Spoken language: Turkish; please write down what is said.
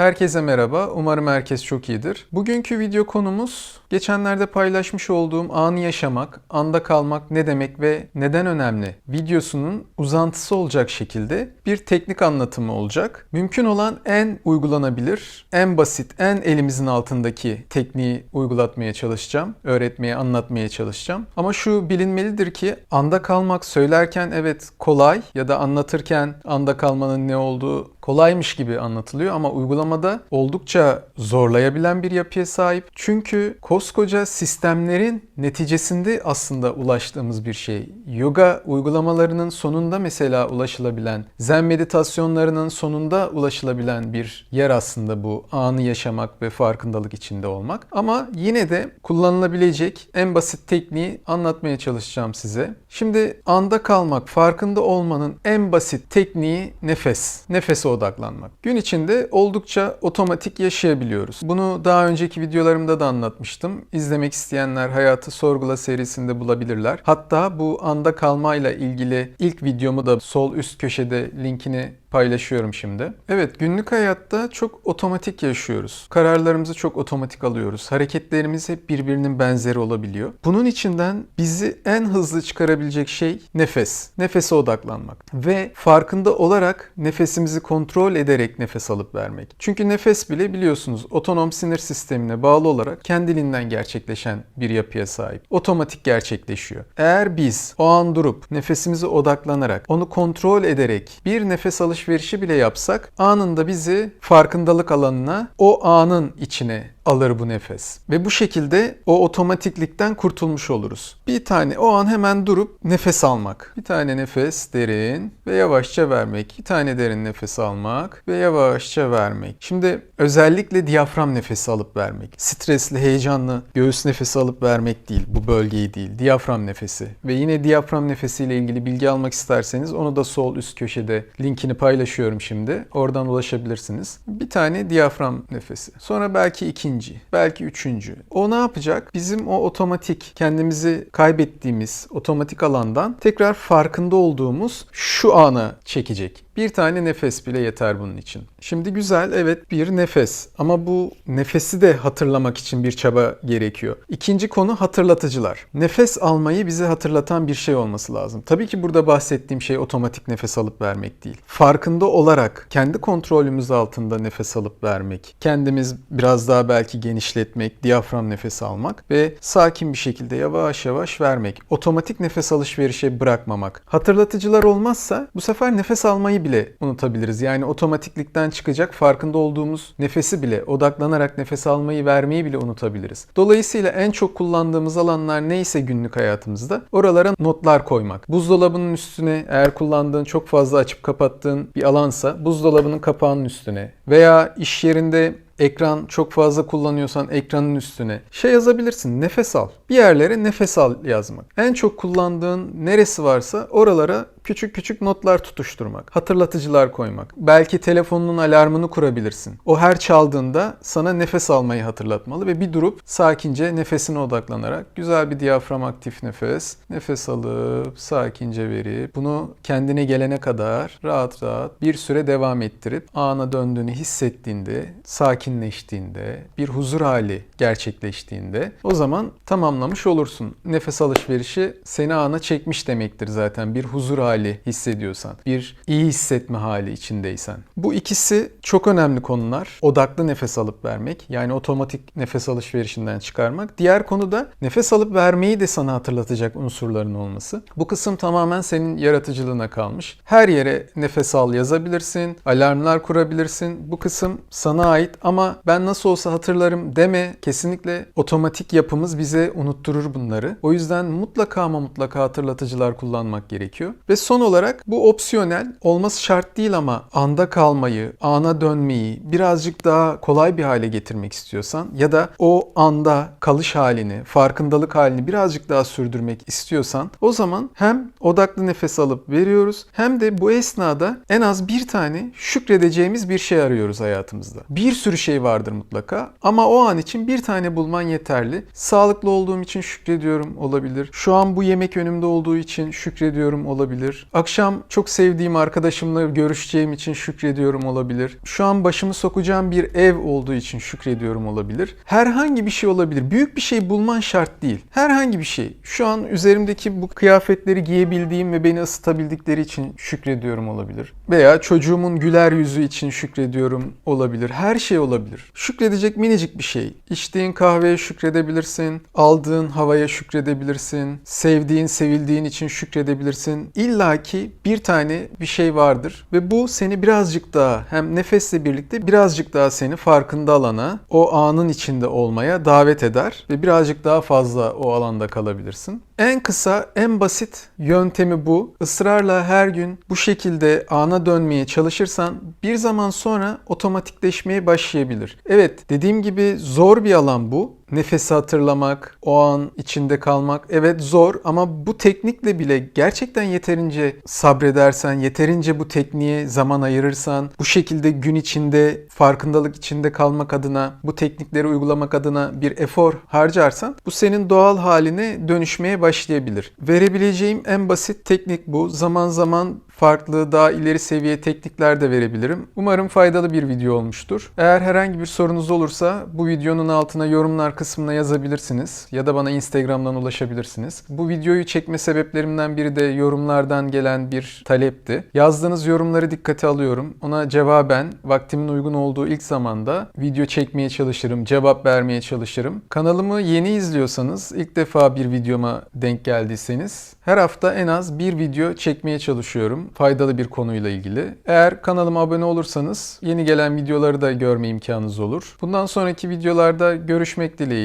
Herkese merhaba. Umarım herkes çok iyidir. Bugünkü video konumuz geçenlerde paylaşmış olduğum anı yaşamak, anda kalmak ne demek ve neden önemli videosunun uzantısı olacak şekilde bir teknik anlatımı olacak. Mümkün olan en uygulanabilir, en basit, en elimizin altındaki tekniği uygulatmaya çalışacağım. Öğretmeye, anlatmaya çalışacağım. Ama şu bilinmelidir ki anda kalmak söylerken evet kolay ya da anlatırken anda kalmanın ne olduğu kolaymış gibi anlatılıyor ama uygulamada oldukça zorlayabilen bir yapıya sahip. Çünkü koskoca sistemlerin neticesinde aslında ulaştığımız bir şey. Yoga uygulamalarının sonunda mesela ulaşılabilen, zen meditasyonlarının sonunda ulaşılabilen bir yer aslında bu anı yaşamak ve farkındalık içinde olmak. Ama yine de kullanılabilecek en basit tekniği anlatmaya çalışacağım size. Şimdi anda kalmak, farkında olmanın en basit tekniği nefes. Nefese odaklanmak. Gün içinde oldukça otomatik yaşayabiliyoruz. Bunu daha önceki videolarımda da anlatmıştım. İzlemek isteyenler Hayatı Sorgula serisinde bulabilirler. Hatta bu anda kalmayla ilgili ilk videomu da sol üst köşede linkini paylaşıyorum şimdi. Evet günlük hayatta çok otomatik yaşıyoruz. Kararlarımızı çok otomatik alıyoruz. Hareketlerimiz hep birbirinin benzeri olabiliyor. Bunun içinden bizi en hızlı çıkarabilecek şey nefes. Nefese odaklanmak. Ve farkında olarak nefesimizi kontrol ederek nefes alıp vermek. Çünkü nefes bile biliyorsunuz otonom sinir sistemine bağlı olarak kendiliğinden gerçekleşen bir yapıya sahip. Otomatik gerçekleşiyor. Eğer biz o an durup nefesimize odaklanarak onu kontrol ederek bir nefes alış alışverişi bile yapsak anında bizi farkındalık alanına, o anın içine alır bu nefes. Ve bu şekilde o otomatiklikten kurtulmuş oluruz. Bir tane o an hemen durup nefes almak. Bir tane nefes derin ve yavaşça vermek. Bir tane derin nefes almak ve yavaşça vermek. Şimdi özellikle diyafram nefesi alıp vermek. Stresli, heyecanlı göğüs nefesi alıp vermek değil. Bu bölgeyi değil. Diyafram nefesi. Ve yine diyafram nefesiyle ilgili bilgi almak isterseniz onu da sol üst köşede linkini paylaşıyorum şimdi. Oradan ulaşabilirsiniz. Bir tane diyafram nefesi. Sonra belki ikinci ikinci, belki üçüncü. O ne yapacak? Bizim o otomatik, kendimizi kaybettiğimiz otomatik alandan tekrar farkında olduğumuz şu ana çekecek. Bir tane nefes bile yeter bunun için. Şimdi güzel evet bir nefes ama bu nefesi de hatırlamak için bir çaba gerekiyor. İkinci konu hatırlatıcılar. Nefes almayı bize hatırlatan bir şey olması lazım. Tabii ki burada bahsettiğim şey otomatik nefes alıp vermek değil. Farkında olarak kendi kontrolümüz altında nefes alıp vermek. Kendimiz biraz daha belki genişletmek, diyafram nefesi almak ve sakin bir şekilde yavaş yavaş vermek. Otomatik nefes alışverişe bırakmamak. Hatırlatıcılar olmazsa bu sefer nefes almayı bile unutabiliriz. Yani otomatiklikten çıkacak farkında olduğumuz nefesi bile odaklanarak nefes almayı vermeyi bile unutabiliriz. Dolayısıyla en çok kullandığımız alanlar neyse günlük hayatımızda oralara notlar koymak. Buzdolabının üstüne eğer kullandığın çok fazla açıp kapattığın bir alansa buzdolabının kapağının üstüne veya iş yerinde ekran çok fazla kullanıyorsan ekranın üstüne şey yazabilirsin. Nefes al. Bir yerlere nefes al yazmak. En çok kullandığın neresi varsa oralara küçük küçük notlar tutuşturmak, hatırlatıcılar koymak. Belki telefonunun alarmını kurabilirsin. O her çaldığında sana nefes almayı hatırlatmalı ve bir durup sakince nefesine odaklanarak güzel bir diyafram aktif nefes, nefes alıp sakince verip bunu kendine gelene kadar rahat rahat bir süre devam ettirip ana döndüğünü hissettiğinde, sakinleştiğinde, bir huzur hali gerçekleştiğinde o zaman tamamlamış olursun. Nefes alışverişi seni ana çekmiş demektir zaten. Bir huzur hali hali hissediyorsan, bir iyi hissetme hali içindeysen. Bu ikisi çok önemli konular. Odaklı nefes alıp vermek, yani otomatik nefes alışverişinden çıkarmak. Diğer konu da nefes alıp vermeyi de sana hatırlatacak unsurların olması. Bu kısım tamamen senin yaratıcılığına kalmış. Her yere nefes al yazabilirsin, alarmlar kurabilirsin. Bu kısım sana ait ama ben nasıl olsa hatırlarım deme. Kesinlikle otomatik yapımız bize unutturur bunları. O yüzden mutlaka ama mutlaka hatırlatıcılar kullanmak gerekiyor. Ve son olarak bu opsiyonel olması şart değil ama anda kalmayı, ana dönmeyi birazcık daha kolay bir hale getirmek istiyorsan ya da o anda kalış halini, farkındalık halini birazcık daha sürdürmek istiyorsan o zaman hem odaklı nefes alıp veriyoruz hem de bu esnada en az bir tane şükredeceğimiz bir şey arıyoruz hayatımızda. Bir sürü şey vardır mutlaka ama o an için bir tane bulman yeterli. Sağlıklı olduğum için şükrediyorum olabilir. Şu an bu yemek önümde olduğu için şükrediyorum olabilir olabilir. Akşam çok sevdiğim arkadaşımla görüşeceğim için şükrediyorum olabilir. Şu an başımı sokacağım bir ev olduğu için şükrediyorum olabilir. Herhangi bir şey olabilir. Büyük bir şey bulman şart değil. Herhangi bir şey. Şu an üzerimdeki bu kıyafetleri giyebildiğim ve beni ısıtabildikleri için şükrediyorum olabilir. Veya çocuğumun güler yüzü için şükrediyorum olabilir. Her şey olabilir. Şükredecek minicik bir şey. İçtiğin kahveye şükredebilirsin. Aldığın havaya şükredebilirsin. Sevdiğin, sevildiğin için şükredebilirsin. İlla ki bir tane bir şey vardır ve bu seni birazcık daha hem nefesle birlikte birazcık daha seni farkında alana, o anın içinde olmaya davet eder ve birazcık daha fazla o alanda kalabilirsin. En kısa, en basit yöntemi bu. Israrla her gün bu şekilde ana dönmeye çalışırsan bir zaman sonra otomatikleşmeye başlayabilir. Evet, dediğim gibi zor bir alan bu. Nefesi hatırlamak, o an içinde kalmak evet zor ama bu teknikle bile gerçekten yeterince sabredersen, yeterince bu tekniğe zaman ayırırsan, bu şekilde gün içinde farkındalık içinde kalmak adına, bu teknikleri uygulamak adına bir efor harcarsan bu senin doğal haline dönüşmeye başlayabilir. Verebileceğim en basit teknik bu. Zaman zaman farklı, daha ileri seviye teknikler de verebilirim. Umarım faydalı bir video olmuştur. Eğer herhangi bir sorunuz olursa bu videonun altına yorumlar kısmına yazabilirsiniz ya da bana Instagram'dan ulaşabilirsiniz. Bu videoyu çekme sebeplerimden biri de yorumlardan gelen bir talepti. Yazdığınız yorumları dikkate alıyorum. Ona cevaben vaktimin uygun olduğu ilk zamanda video çekmeye çalışırım, cevap vermeye çalışırım. Kanalımı yeni izliyorsanız, ilk defa bir videoma denk geldiyseniz her hafta en az bir video çekmeye çalışıyorum faydalı bir konuyla ilgili. Eğer kanalıma abone olursanız yeni gelen videoları da görme imkanınız olur. Bundan sonraki videolarda görüşmek dileğiyle.